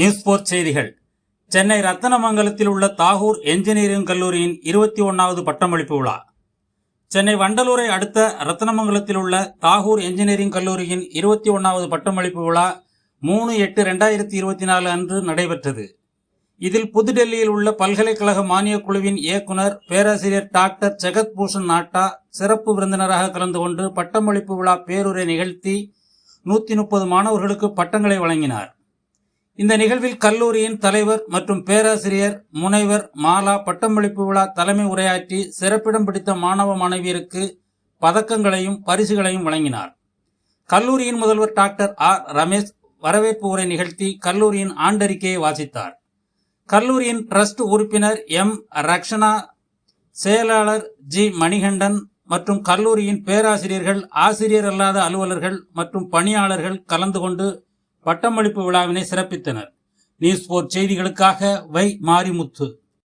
News போர் செய்திகள். சென்னை ரத்தனமங்கலத்தில் உள்ள Tagore engineering கல்லூரியின் இருபத்தி ஒன்றாவது பட்டமளிப்பு விழா. சென்னை வண்டலூரை அடுத்த ரத்தனமங்கலத்தில் உள்ள தாகூர் என்ஜினியரிங் கல்லூரியின் இருபத்தி ஒன்றாவது பட்டமளிப்பு விழா மூணு எட்டு ரெண்டாயிரத்தி இருபத்தி நாலு அன்று நடைபெற்றது. இதில் புதுடெல்லியில் உள்ள பல்கலைக்கழக மானியக் குழுவின் இயக்குனர் பேராசிரியர் டாக்டர் ஜெகத் பூஷன் நாட்டா சிறப்பு விருந்தினராக கலந்து கொண்டு பட்டமளிப்பு விழா பேருரை நிகழ்த்தி நூற்றி முப்பது மாணவர்களுக்கு பட்டங்களை வழங்கினார். இந்த நிகழ்வில் கல்லூரியின் தலைவர் மற்றும் பேராசிரியர் முனைவர் மாலா பட்டமளிப்பு விழா தலைமை உரையாற்றி சிறப்பிடம் பிடித்த மாணவ மாணவியருக்கு பதக்கங்களையும் பரிசுகளையும் வழங்கினார். கல்லூரியின் முதல்வர் டாக்டர் ஆர். ரமேஷ் வரவேற்பு உரை நிகழ்த்தி கல்லூரியின் ஆண்டறிக்கையை வாசித்தார். கல்லூரியின் ட்ரஸ்ட் உறுப்பினர் எம். ரக்ஷனா செயலாளர் ஜி. மணிகண்டன் மற்றும் கல்லூரியின் பேராசிரியர்கள் ஆசிரியர் அல்லாத அலுவலர்கள் மற்றும் பணியாளர்கள் கலந்து கொண்டு பட்டமளிப்பு விழாவினை சிறப்பித்தனர். நியூஸ் போர்ட் செய்திகளுக்காக வை மாரிமுத்து.